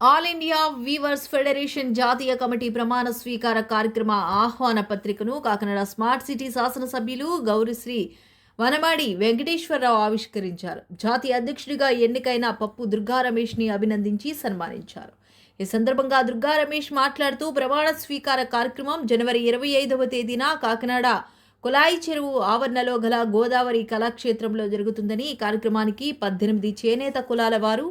All India weavers federation జాతీయ committee ప్రమాణ స్వీకార కార్యక్రమ ఆహ్వాన పత్రికను కాకినాడ స్మార్ట్ సిటీ శాసనసభ్యులు గౌరీశ్రీ వనమాడి వెంకటేశ్వరరావు ఆవిష్కరించారు. జాతీయ అధ్యక్షుడిగా ఎన్నికైన పప్పు దుర్గా రమేష్ని అభినందించి సన్మానించారు. ఈ సందర్భంగా దుర్గా రమేష్ మాట్లాడుతూ ప్రమాణ స్వీకార కార్యక్రమం జనవరి ఇరవై ఐదవ తేదీన కాకినాడ కులాయి చెరువు ఆవరణలో గల గోదావరి కళాక్షేత్రంలో జరుగుతుందని ఈ కార్యక్రమానికి పద్దెనిమిది చేనేత కులాల వారు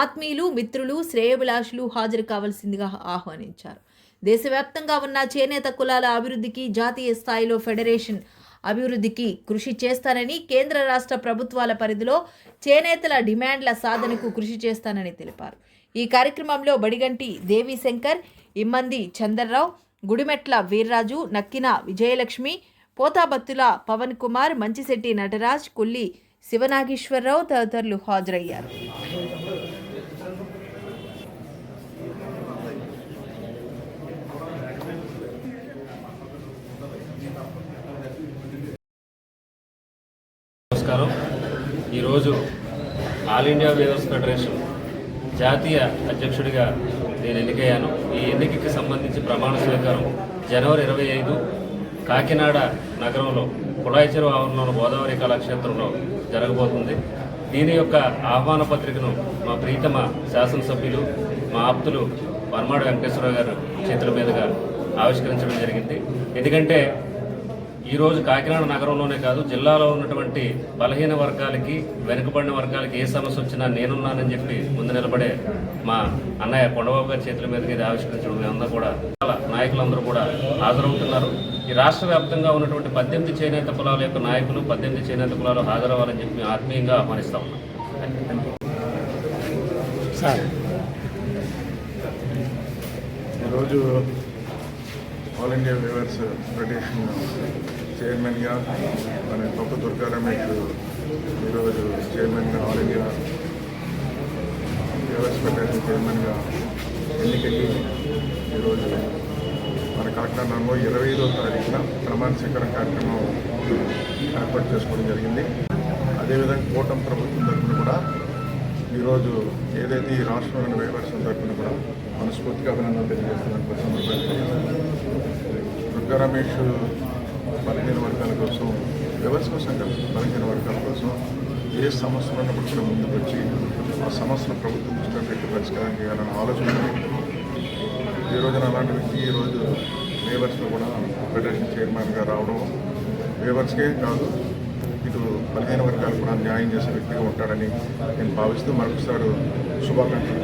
ఆత్మీయులు మిత్రులు శ్రేయభిలాషులు హాజరు కావాల్సిందిగా ఆహ్వానించారు. దేశవ్యాప్తంగా ఉన్న చేనేత కులాల అభివృద్ధికి జాతీయ స్థాయిలో ఫెడరేషన్ అభివృద్ధికి కృషి చేస్తానని కేంద్ర రాష్ట్ర ప్రభుత్వాల పరిధిలో చేనేతల డిమాండ్ల సాధనకు కృషి చేస్తానని తెలిపారు. ఈ కార్యక్రమంలో బడిగంటి దేవి శంకర్ ఇమ్మంది చందర్రావు గుడిమెట్ల వీర్రాజు నక్కిన విజయలక్ష్మి పోతాబత్తుల పవన్ కుమార్ మంచిశెట్టి నటరాజ్ కొల్లి శివనాగేశ్వరరావు తదితరులు హాజరయ్యారు. నమస్కారం. ఈరోజు ఆల్ ఇండియా వేవర్స్ ఫెడరేషన్ జాతీయ అధ్యక్షుడిగా నేను ఎన్నికయ్యాను. ఈ ఎన్నికకి సంబంధించి ప్రమాణ స్వీకారం జనవరి ఇరవై ఐదు కాకినాడ నగరంలో కుళాయి చెరువు ఆవరణలో గోదావరి కళాక్షేత్రంలో జరగబోతుంది. దీని యొక్క ఆహ్వాన పత్రికను మా ప్రీతమ శాసనసభ్యులు మా ఆప్తులు వర్మాడు వెంకటేశ్వరరావు గారు చేతుల మీదుగా ఆవిష్కరించడం జరిగింది. ఎందుకంటే ఈరోజు కాకినాడ నగరంలోనే కాదు జిల్లాలో ఉన్నటువంటి బలహీన వర్గాలకి వెనుకబడిన వర్గాలకి ఏ సమస్య వచ్చినా నేనున్నానని చెప్పి ముందు నిలబడే మా అన్నయ్య కొండబాబు గారి చేతుల మీదకి ఇది ఆవిష్కరించడం మేమందరూ కూడా చాలా నాయకులందరూ కూడా హాజరవుతున్నారు. ఈ రాష్ట్ర వ్యాప్తంగా ఉన్నటువంటి పద్దెనిమిది చేనేత కులాల యొక్క నాయకులు పద్దెనిమిది చేనేత కులాలు హాజరవ్వాలని చెప్పి మేము ఆత్మీయంగా ఆహ్వానిస్తా ఉన్నాం. ఈరోజు ఆల్ ఇండియా వ్యూవర్స్ ఫెడరేషన్ చైర్మన్గా మన పప్పు దుర్గా రమేష్ ఈరోజు చైర్మన్గా ఆల్ ఇండియా వ్యూవర్స్ ఫెడరేషన్ చైర్మన్గా ఎన్నికయ్యి. ఈరోజు మన కాకినాడలో ఇరవై ఐదో తారీఖున ప్రమాణ స్వీకారం కార్యక్రమం ఏర్పాటు చేసుకోవడం జరిగింది. అదేవిధంగా కూటమి ప్రభుత్వం తరఫున కూడా ఈరోజు ఏదైతే ఈ రాష్ట్రంలోని వ్యవహారం తరఫున కూడా మనస్ఫూర్తిగా అభినందనలు తెలియజేస్తున్నాను దుర్గా రమేష్ బలహీన వర్గాల కోసం వ్యవసాయ సంఘం బలహీన వర్గాల కోసం ఏ సమస్యలు ఉన్నప్పుడు కూడా ముందుకు వచ్చి ఆ సమస్యను ప్రభుత్వం దృష్టిలో పెట్టి పరిష్కారం చేయాలన్న ఆలోచన ఈ రోజున అలాంటి వ్యక్తి ఈ రోజు లేబర్స్లో కూడా ఫెడరేషన్ చైర్మన్గా రావడం లేబర్స్కే కాదు ఇటు బలహీన వర్గాలు కూడా న్యాయం చేసే వ్యక్తిగా ఉంటాడని నేను భావిస్తూ మరొకసారి శుభాకాంక్షలు